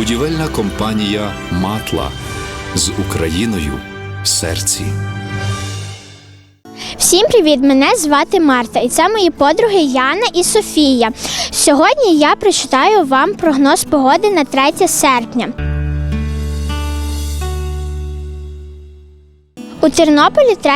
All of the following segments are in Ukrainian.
Будівельна компанія Матла з Україною в серці. Всім привіт! Мене звати Марта, і це мої подруги Яна і Софія. Сьогодні я прочитаю вам прогноз погоди на 3 серпня. У Тернополі 3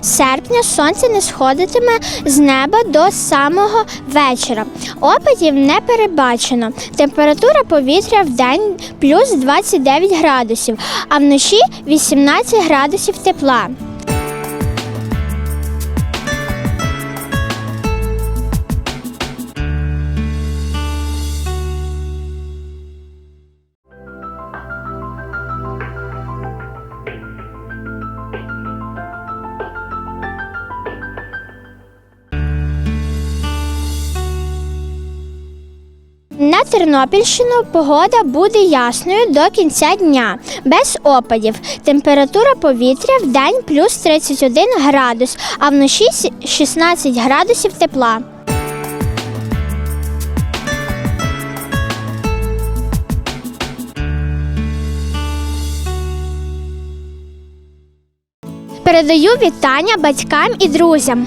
серпня сонце не сходитиме з неба до самого вечора. Опадів не передбачено. Температура повітря в день плюс 29 градусів, а вночі 18 градусів тепла. На Тернопільщину погода буде ясною до кінця дня, без опадів. Температура повітря в день плюс 31 градус, а вночі сі- 16 градусів тепла. Передаю вітання батькам і друзям.